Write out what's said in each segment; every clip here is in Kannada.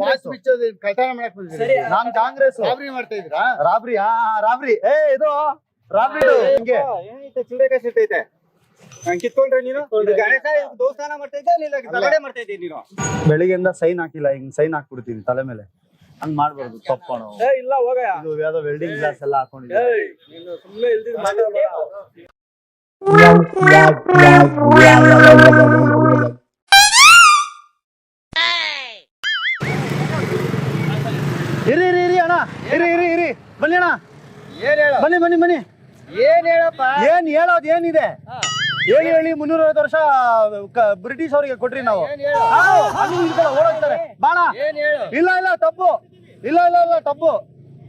ವಾಯ್ಸ್ ಬಿಚ್ಚೋದು ಕಳ್ತನ ಮಾಡಕ್ ಬಂದಿದ್ದೀರಿ. ನಾನ್ ಕಾಂಗ್ರೆಸ್ ರಾಬ್ರಿ ಮಾಡ್ತಾ ಇದ್ದೀರಾ ರಾಬ್ರಿ ಹಾ ರಾಬ್ರಿ ಏ ಇದು ರಾಬ್ರಿ ಹಿಂಗೆ ಏನೈತೆ ಚಿಲ್ಲರೆ ಕಾಸು ಇರ್ತೈತೆ ಹಂಗ್ ಕಿತ್ಕೊಂಡ್ರೆ ನೀನು ಇದು ಗಣೇಶ ಇದು ದೇವಸ್ಥಾನ ಮಾಡ್ತಾ ಇದ್ದೆ ಇಲ್ಲ ತಗಡೆ ಮಾಡ್ತಾ ಇದ್ದೀನಿ ನೀನು ಬೆಳಿಗ್ಗೆಯಿಂದ ಸೈನ್ ಹಾಕಿಲ್ಲ ಹಿಂಗ್ ಸೈನ್ ಹಾಕ್ಬಿಡ್ತೀನಿ ತಲೆ ಮೇಲೆ ಹಂಗ್ ಮಾಡ್ಬಾರ್ದು ತಪ್ಪು ನಾವು ಏ ಇಲ್ಲ ಹೋಗ ಇದು ಯಾವ್ದೋ ವೆಲ್ಡಿಂಗ್ ಗ್ಲಾಸ್ ಎಲ್ಲ ಹಾಕೊಂಡಿದ್ದೀನಿ ನೀನು ಸುಮ್ಮನೆ ಇಲ್ದಿದ್ ಬನ್ನಿ ಅಣ್ಣ. ಏನ್ ಹೇಳ? ಬನ್ನಿ ಬನ್ನಿ ಬನ್ನಿ. ಏನ್ ಹೇಳಪ್ಪ? ಏನ್ ಹೇಳೋದು ಏನಿದೆ? ಹೇಳಿ ಹೇಳಿ ಮುನ್ನೂರ ಐವತ್ತು ವರ್ಷ ಬ್ರಿಟಿಷ್ ಅವರಿಗೆ ಕೊಟ್ರಿ ನಾವು. ಬಾಣ. ಇಲ್ಲ ಇಲ್ಲ ತಪ್ಪು. ಇಲ್ಲ ಇಲ್ಲ ಇಲ್ಲ ತಪ್ಪು.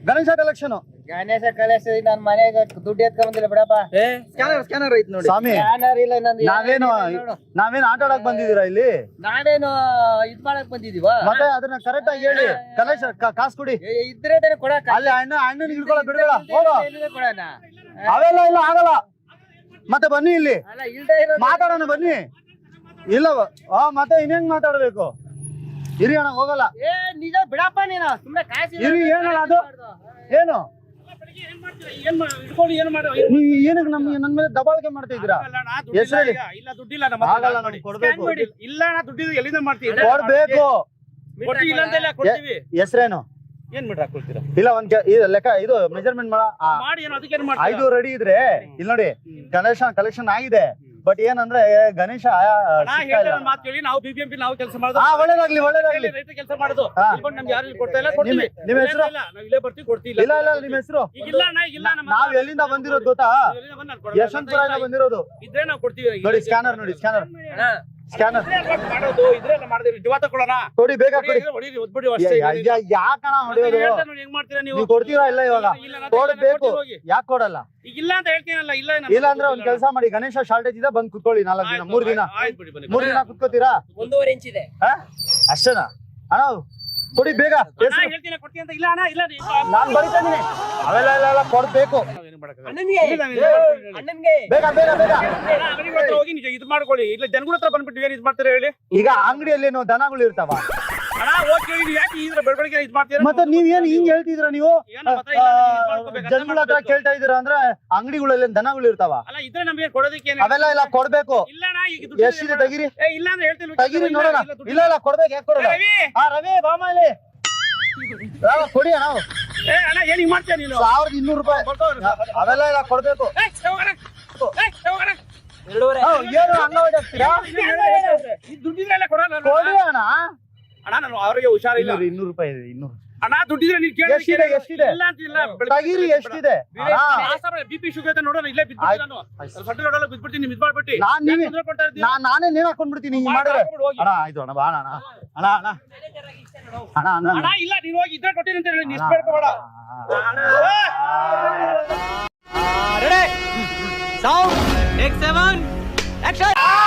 ಗಣೇಶ ಕಲೆಕ್ಷನ್ ಗಣೇಶ ಕಲೇಶ ನನ್ ಮನೆಗೆ ದುಡ್ಡು ಎತ್ಕೊಂಡ್ ಬಂದಿಲ್ಲ ಬಿಡಪ್ಪ ಸ್ಕ್ಯಾನರ್ ಸ್ಕ್ಯಾನರ್ ಐತ್ ನೋಡಿ. ಸ್ವಾಮಿ ಬ್ಯಾನರ್ ಇಲ್ಲ ನಂದು. ನಾವೇನು ನಾವೇನು ಆಟ ಆಡಕ್ ಬಂದಿದ್ದೀರಾ ಇಲ್ಲಿ? ನಾವೇನು ಇದ್ ಮಾಡಕ್ ಬಂದಿದೀವ ಮತ್ತೆ ಅದನ್ನ ಕರೆಕ್ಟ್ ಆಗಿ ಹೇಳಿ. ಕಲೇಶ ಕಾಸ್ ಕೊಡಿ. ಇದ್ರೆ ತಾನೇ ಕೊಡಕ್ ಅಲ್ಲಿ ಅಣ್ಣ ಅಣ್ಣನ ಹಿಡ್ಕೊಳಕ್ ಬಿಡಬೇಡ. ಹೋಗೋ. ಕೊಡೋಣ. ಅವೆಲ್ಲ ಇಲ್ಲ ಆಗಲ್ಲ. ಮತ್ತೆ ಬನ್ನಿ ಇಲ್ಲಿ. ಅಲ್ಲ ಇಲ್ದೇ ಮಾತಾಡೋಣ ಬನ್ನಿ. ಇಲ್ಲ ಆ ಮತ್ತೆ ಇನ್ನೇನ್ ಮಾತಾಡ್ಬೇಕು? ಇರಿ ಅಣ್ಣ ಹೋಗಲ್ಲ. ಏ ನಿಜ ಬಿಡಪ್ಪ ನೀನು. ಸುಮ್ನೆ ಕಾಸಿ ಇರಿ ಏನಣ್ಣ ಅದು? ಏನು? ಏನಕ್ಕೆ ನಮ್ಮ ನನ್ನ ಮೇಲೆ ದಬಾಳಿಕೆ ಮಾಡ್ತಾ ಇದ್ದೀರಾ. ಇಲ್ಲ ದುಡ್ಡಿಲ್ಲ ನಮ್ಮ ಹತ್ರ ಆಗಲ್ಲ ನೋಡಿ. ನಮ್ಗೆ ಕೊಡ್ಬೇಕು. ಸ್ಕ್ಯಾನ್ ಮಾಡಿ. ಇಲ್ಲ ನಾ ದುಡ್ಡಿದ್ದು ಎಲ್ಲಿಂದ ಮಾಡ್ತೀವಿ? ಕೊಡ್ಬೇಕು. ಕೊಡ್ತೀವಿ. ಇಲ್ಲ ಅಂತೆಲ್ಲ ಕೊಡ್ತೀವಿ. ಹೆಸ್ರೇನು ಏನ್ ಮೀಟರ್ ಹಾಕೊಳ್ತೀರಾ? ಇಲ್ಲ ಒಂದ್ ಕೆ- ಇದು ಲೆಕ್ಕ ಇದು ಮೆಜರ್ಮೆಂಟ್ ಮಾಡ ಮಾಡಿ ಏನು ಅದಕ್ಕೆ ಏನ್ ಐದು ರೆಡಿ ಇದ್ರೆ ಇಲ್ಲಿ ನೋಡಿ ಕಲೆಕ್ಷನ್ ಕಲೆಕ್ಷನ್ ಆಗಿದೆ. ಬಟ್ ಏನಂದ್ರೆ ಗಣೇಶ ನಾವು ಬಿಬಿಎಂಪಿ ನಾವು ಕೆಲಸ ಮಾಡೋದು. ಒಳ್ಳೇದಾಗ್ಲಿ ಒಳ್ಳೇದಾಗ್ಲಿ. ರೈತ ಕೆಲಸ ಮಾಡೋದು. ಹಾ. ಇಲ್ಕೊಂಡು ನಮ್ಗೆ ಯಾರು ಕೊಡ್ತಾ ಇಲ್ಲ? ಕೊಡ್ತೀವಿ. ಹೆಸರು? ನಾವು ಇಲ್ಲೇ ಬರ್ತೀವಿ ಕೊಡ್ತೀವಿ. ಇಲ್ಲ ಇಲ್ಲ ನಿಮ್ಮ ಹೆಸರು? ಇಲ್ಲ ಇಲ್ಲ ನಮ್ಮ ನಾವ್ ಎಲ್ಲಿಂದ ಬಂದಿರೋದು ಗೊತ್ತಾ. ಯಶವಂತಪುರ ಬಂದಿರೋದು. ಇದ್ರೆ ನಾವು ಕೊಡ್ತೀವಿ. ನೋಡಿ ಸ್ಕ್ಯಾನರ್ ನೋಡಿ ಸ್ಕ್ಯಾನರ್ ಸ್ಕ್ಯಾನರ್ ಮಾಡೋದು ಇದ್ರೆ ಎಲ್ಲ ಮಾಡಿದ್ರಿ ಜೀವ ತಗೊಳ್ಳೋಣ ಕೊಡಿ ಬೇಗ ಕೊಡಿ. ಹೊಡೀರಿ, ಹೊಡೀರಿ, ಒದ್ಬಿಡಿ ಅಷ್ಟೇ ಯಾ- ಯಾ- ಯಾಕಣ ಹೊಡೆಯೋದು? ನೋಡಿ ಹೆಂಗ್ ಮಾಡ್ತೀರಾ ನೀವು? ನೀವು ಕೊಡ್ತೀರಾ ಇಲ್ಲ ಇವಾಗ? ಕೊಡ್ಬೇಕು. ಯಾಕೆ ಕೊಡಲ್ಲ? ಈಗ ಇಲ್ಲ ಅಂತ ಹೇಳ್ತೀನಲ್ಲ ಇಲ್ಲ ಇಲ್ಲ ಅಂದ್ರೆ ಒಂದ್ ಕೆಲಸ ಮಾಡಿ. ಗಣೇಶ ಶಾರ್ಟೇಜ್ ಇದೆ ಬಂದ್ ಕುತ್ಕೊಳ್ಳಿ ನಾಲ್ಕು ದಿನ ಮೂರ್ ದಿನ. ಆಯ್ತು ಮೂರ್ ದಿನ ಕುತ್ಕೋತೀರಾ? ಒಂದೂವರೆ ಇಂಚ್ ಇದೆ? ಅಷ್ಟೇನಾ? ಅಣ್ಣ ಕೊಡಿ ಬೇಗ. ಹೇಳ್ತೀನಿ ಕೊಡ್ತೀನಿ ಅಂತ? ಇಲ್ಲ ಅಣ್ಣ ಇಲ್ಲ ನಾನ್ ಬರಿತಾ ಇದೀನಿ ಅವೆಲ್ಲ ಇಲ್ಲ ಕೊಡ್ಬೇಕು. ಹೋಗಿ ಇದು ಮಾಡ್ಕೊಳ್ಳಿ. ಇಲ್ಲ ಜನಗಳ ಹತ್ರ ಬಂದ್ಬಿಟ್ಟು ಏನ್ ಇದು ಮಾಡ್ತಾರೆ ಹೇಳಿ? ಈಗ ಅಂಗಡಿಯಲ್ಲಿ ಏನೋ ದನಗಳು ಇರ್ತಾವ. ಅಣ್ಣ ಹೋಗಿ ಹೇಳಿ. ನೀವು ಯಾಕೆ ಇದ್ರ ಬೆಳವಣಿಗೆ ಇದು ಮಾಡ್ತೀರಾ? ಮತ್ತೆ ನೀವ್ ಏನ್ ಹಿಂಗ್ ಹೇಳ್ತಿದ್ರ ನೀವು? ಏನು ಗೊತ್ತಾ ಇಲ್ಲ, ನೀವು ಇದ್ ಮಾಡ್ಕೋಬೇಕು, ಜನಗಳ ಹತ್ರ ಕೇಳ್ತಾ ಇದೀರ ಅಂದ್ರೆ ಅಂಗಡಿಗಳಲ್ಲಿ ದನಗಳು ಇರ್ತಾವ? ಅಲ್ಲ ಇದ್ರೆ ನಮ್ಗೆ ಕೊಡೋದಕ್ಕೆ ಏನು ಅವೆಲ್ಲ ಇಲ್ಲ ಕೊಡ್ಬೇಕು. ಇಲ್ಲ ಅಣ್ಣ ಈಗ ದುಡ್ಡು ಎಷ್ಟಿದೆ ತಗಿರಿ ತೆಗಿರಿ? ಏ ಇಲ್ಲ ಅಂದ್ರೆ ಹೇಳ್ತೀನಿ ತೆಗಿರಿ ನೋಡೋಣ. ಇಲ್ಲ, ದುಡ್ಡು ಇಲ್ಲ ಇಲ್ಲ ಕೊಡ್ಬೇಕು ಯಾಕೆ ಕೊಡಲ್ಲ ರವಿ! ಹಾ ರವಿ ಬಾಮಲ್ಲಿ ಕೊಡಿ ನಾವು ಅಣ್ಣ ಏನ್ ಹಿಂಗ್ ಮಾಡ್ತೀಯ ನೀನು? ಸಾವಿರದ ಇನ್ನೂರು ರೂಪಾಯಿ. ಅವೆಲ್ಲ ಕೊಡ್ಬೇಕು. ಎರಡೂವರೆ. ಏನು ಹಂಗ ಹೊಡ್ಯಾಕ್ತೀರಾ? ಈ ದುಡ್ಡಿದ್ರೆಲ್ಲ ಕೊಡಲ್ಲ ನಾನು. ಕೊಡಿ ಅಣ್ಣ. ಅಣ್ಣ ನಾನು ಅವ್ರಿಗೆ ಹುಷಾರಿಲ್ಲ. ಇನ್ನೂರು ಇನ್ನೂರು ರೂಪಾಯಿ ಇದೆ ಇನ್ನೂರು. ಅಣ್ಣ ದುಡ್ಡಿದ್ರೆ ನೀನ್ ಕೇಳಿ ಎಷ್ಟಿದೆ, ಎಷ್ಟಿದೆ? ಇಲ್ಲ ಅಂತಿಲ್ಲ ತಗಿರಿ ಎಷ್ಟಿದೆ? ಅಣ್ಣ, ಬಿ ಪಿ ಶುಗರ್ ನೋಡೋಣ ಇಲ್ಲೇ ಆಯ್ತು. ನಾನು. ಆಯ್ತು. ಸಡ್ಡು ರೋಡಲ್ಲಿ ಬಿದ್ಬಿಡ್ತೀನಿ ನೀವು ಇದು ಮಾಡ್ಬಿಟ್ಟು ನಾನ್ ನೀವೇ- ನಾನೇ ನೀನ್ ಹಾಕೊಂಡ್ಬಿಡ್ತೀನಿ ಹಿಂಗ್. ಮಾಡಿದ್ರೆ ಅಣ್ಣ ಆಯ್ತು ಅಣ್ಣ ಬಾ ಅಣ್ಣ. ಅಣ್ಣ ಅಣ್ಣ. ಅಣ್ಣ ಅಣ್ಣ ಅಣ್ಣ. ಅಣ್ಣ ಇಲ್ಲ ನೀನು ಹೋಗಿ ಇದ್ರೆ ಕೊಟ್ಟಿನಿ ಅಂತ ಹೇಳಿ ನೀನ್ ಅಯ್ಯೋ ನನಗೆ ಅಣ್ಣ.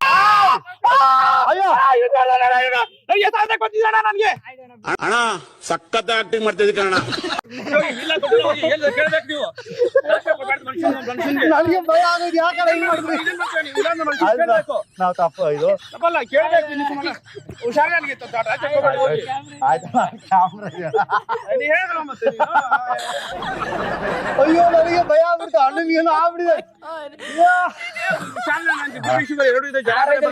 ಅಯ್ಯೋ! ನೀವು ಯಾಕೆ ಕೊಡ್ಬಾರ್ದು ಮನುಷ್ಯನ ಮನುಷ್ಯನ್ಗೆ? ನನಗೆ. ಭಯ ಆಗೋದು ಯಾಕಡೆ ಹಿಂಗ್ ಮಾಡಿದ್ರಿ? ಇದನ್ನ ಮಾಡ್ತೀಯ ನೀವು, ತಪ್ಪು ಇದು. ತಪ್ಪಲ್ಲ ಕೇಳ್ಬೇಕು ನೀನು ಸುಮ್ಮನೆ ಹುಷಾರ್ ನನಗೆ. ಕ್ಯಾಮ್ರಾ ಅಯ್ಯೋ ನನಗೆ ಭಯ ಆಗ್ಬಿಡ್ತು ಅಣ್ಣನಿಗೇನು ಆಗ್ಬಿಡಿದೆ ನನಗೆ ಎರಡು ಇದೆ.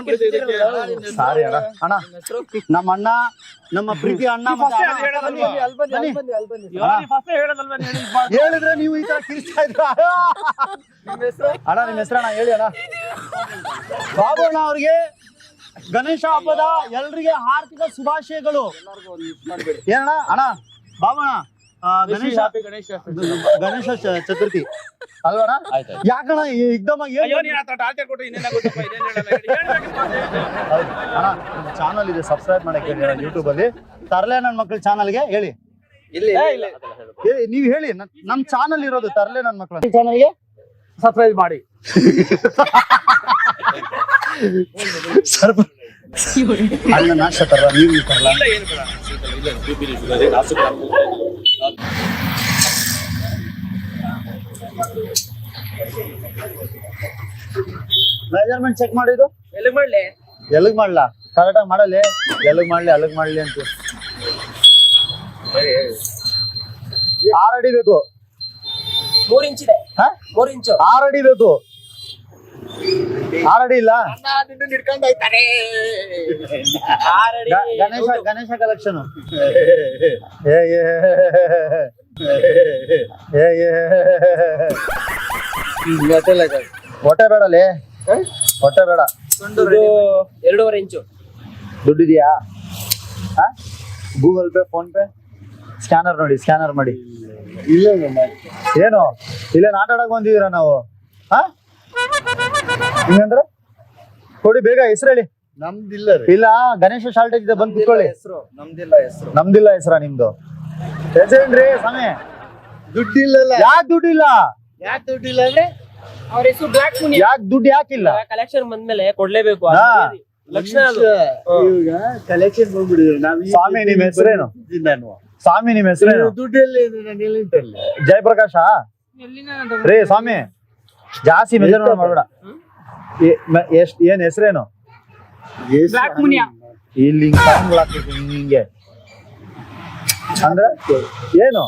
ಸಾರಿ ಅಣ್ಣ. ಅಣ್ಣ ನಮ್ಮ ಅಣ್ಣ ನಮ್ಮ ಪ್ರೀತಿ ಅಣ್ಣ ಮತ್ತೆ. ಹೇಳಿದ್ರೆ ನೀವು ಈ ತರ ಕಿರಿಸ್ತಾ ಇದ್ರ. ಅಣ್ಣ ನಿಮ್ಮ ಹೆಸರಣ್ಣ ಹೇಳಿ ಅಣ್ಣ. ಬಾಬು ಅಣ್ಣ ಅವ್ರಿಗೆ ಗಣೇಶ ಹಬ್ಬದ ಎಲ್ರಿಗೆ ಆರ್ಥಿಕ ಶುಭಾಶಯಗಳು. ಏನಣ್ಣ? ಅಣ್ಣ ಬಾಬಣ್ಣ. ಆ, ಗಣೇಶ ಗಣೇಶ ಚ- ಚತುರ್ಥಿ. ಆಗಿ ಅಯ್ಯೋ ನೀನ್ ಟಾರ್ಚರ್ ಕೊಟ್ರೆ ಇನ್ನೇನಾಗುತ್ತಪ್ಪ. ಅಣ್ಣ ನಮ್ಮ ಚಾನಲ್ ಇದೆ ಸಬ್ಸ್ಕ್ರೈಬ್ ಮಾಡಕ್ಕೆ ಯೂಟ್ಯೂಬ್ ಅಲ್ಲಿ. ತರ್ಲೆ ನನ್ನ ಮಕ್ಕಳ ಚಾನಲ್ಗೆ ಹೇಳಿ. ಏ, ನೀವ್ ಹೇಳಿ ನನ್- ನಮ್ ಚಾನಲ್ ಇರೋದು ತರ್ಲೆ ನನ್ನ ಮಕ್ಕಳ ಚಾನಲ್ಗೆ ಸಬ್ಸ್ಕ್ರೈಬ್ ಮಾಡಿ. ಸರ್ಪ ನಾಶ ತರಲ್ಲ ನೀವು ತರಲ್ಲ. ಮೆಜರ್ಮೆಂಟ್ ಚೆಕ್ ಮಾಡಿದ್ದು? ಎಲ್ಲಿಗ್ ಮಾಡ್ಲಿ? ಎಲ್ಲಿಗ್ ಮಾಡ್ಲಾ? ಕರೆಕ್ಟಾಗಿ ಮಾಡಲಿ ಎಲ್ಲಿಗೆ ಮಾಡ್ಲಿ ಅಲ್ಲಿಗೆ ಮಾಡ್ಲಿ ಅಂತ. ಆರ್ ಅಡಿ ಬೇಕು. ಮೂರ್ ಇಂಚ್ ಇದೆ ಹಾ? ಮೂರ್ ಇಂಚು. ಆರ್ ಅಡಿ ಬೇಕು. ಇಲ್ಲ? ಆರಡಿ ಗ- ಗಣೇಶ ಗಣೇಶ ಕಲೆಕ್ಷನ್ ಏ ಏ. ಏ ಏ. ಹೊಟ್ಟೆ ಬೇಡಲೇ? ಹೊಟ್ಟೆ ಬೇಡ. ಎರಡೂವರೆ ಇಂಚು. ದುಡ್ಡಿದೆಯಾ? Google Pay phone pay scanner ನೋಡಿ ಸ್ಕ್ಯಾನರ್ ಮಾಡಿ. ಇಲ್ಲ ಏನು? ಇಲ್ಲೇ ಆಟ ಆಡಕ್ ಬಂದಿದ್ದೀರಾ ನಾವು? ಹಾ? ಹಿಂಗಂದ್ರೆ ಕೊಡಿ ಬೇಗ ಹೆಸರು ಹೇಳಿ. ನಮ್ದಿಲ್ಲ ಇಲ್ಲ ಗಣೇಶ ಶಾರ್ಟೇಜ್ ಇದೆ ಬಂದ್ ಕುತ್ಕೊಳ್ಳಿ. ಹೆಸರು ನಮ್ದಿಲ್ಲ ಹೆಸರು. ನಮ್ದಿಲ್ಲ ಹೆಸರ ನಿಮ್ದು. ಹೆಸರೇನ್ರಿ ಸಮಯ ದುಡ್ಡಿಲ್ಲಲ್ಲ. ಯಾಕೆ ದುಡ್ಡಿಲ್ಲ? ಯಾಕೆ ದುಡ್ಡಿಲ್ಲ ಅಂದ್ರೆ? ಅವ್ರ ಹೆಸರು ಬ್ಲಾಕ್ ಮನಿ ಯಾಕೆ ದುಡ್ಡು ಯಾಕಿಲ್ಲ? ಕಲೆಕ್ಷನ್ ಬಂದ್ಮೇಲೆ ಕೊಡ್ಲೇಬೇಕು ಹಾ. ಲಕ್ಷಣ ಅದು. ಈಗ ಕಲೆಕ್ಷನ್ ಬಂದ್ಬಿಡಿದ್ರು. ನಾವ್ ಈ- ಸ್ವಾಮಿ, ನಿಮ್ ಹೆಸ್ರೇನು? ನಾನು. ಸ್ವಾಮಿ ನಿಮ್ಮ ಹೆಸರೇನು? ದುಡ್ಡಲ್ಲಿ ನಾನು ಎಲ್ಲಿಂಟಲ್ಲ? ಜಯಪ್ರಕಾಶ? ರೇ ಸ್ವಾಮಿ. ಜಾಸ್ತಿ ಮೆಜರ್ಮೆಂಟ್ ಮಾಡ್ಬೇಡ. ಎಷ್ಟ್ ಏನ್ ಹೆಸರೇನು? ಇಲ್ಲಿ ಹಿಂಗ್ ಅಂದ್ರೆ ಏನು?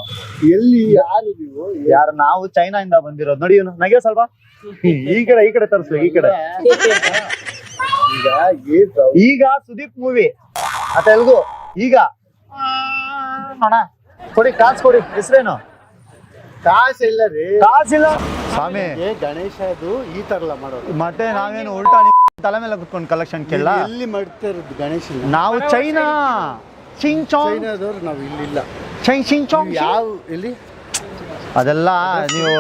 ಎಲ್ಲಿ ಯಾರು ನೀವು? ಯಾರು ನಾವು ಚೈನಾ ಇಂದ ಬಂದಿರೋದು. ನೋಡಿ ಇವ್ನು ನಗೆ ಸ್ವಲ್ಪ? ಈ ಕಡೆ ಈ ಕಡೆ ತರಿಸ್ಬೇಕು ಈ ಕಡೆ. ಈಗ ಈಗ ಸುದೀಪ್ ಮೂವಿ ಆ ತೆಲುಗು. ಈಗ. ಕೊಡಿ ಕಾಸ್ ಕೊಡಿ. ಹೆಸರೇನು? ಕಾಸ್ ಇಲ್ಲ ರೀ. ಕಾಸಿಲ್ಲ ಸ್ವಾಮಿ. ಏ ಗಣೇಶ ಅದು ಈ ತರ ಎಲ್ಲ ಮಾಡೋದು. ಮತ್ತೆ ನಾವೇನು ಉಲ್ಟಾ ನಿಮ್ ತಲೆ ಮೇಲೆ ಕುತ್ಕೊಂಡು ಕಲೆಕ್ಷನ್ ಕೇಳ? ನೀವು ಎಲ್ಲಿ ಮಾಡ್ತಾ ಇರೋದು ಗಣೇಶ ನಾವು ಚೈನಾ. ಚಿಂಗ್ ಚಾಂಗ್ ಚೈನಾದವ್ರು ನಾವು ಇಲ್ಲಿಲ್ಲ. ಚಾಂಗ್ ಯಾವ ಇಲ್ಲಿ? ಅದೆಲ್ಲ ನೀವು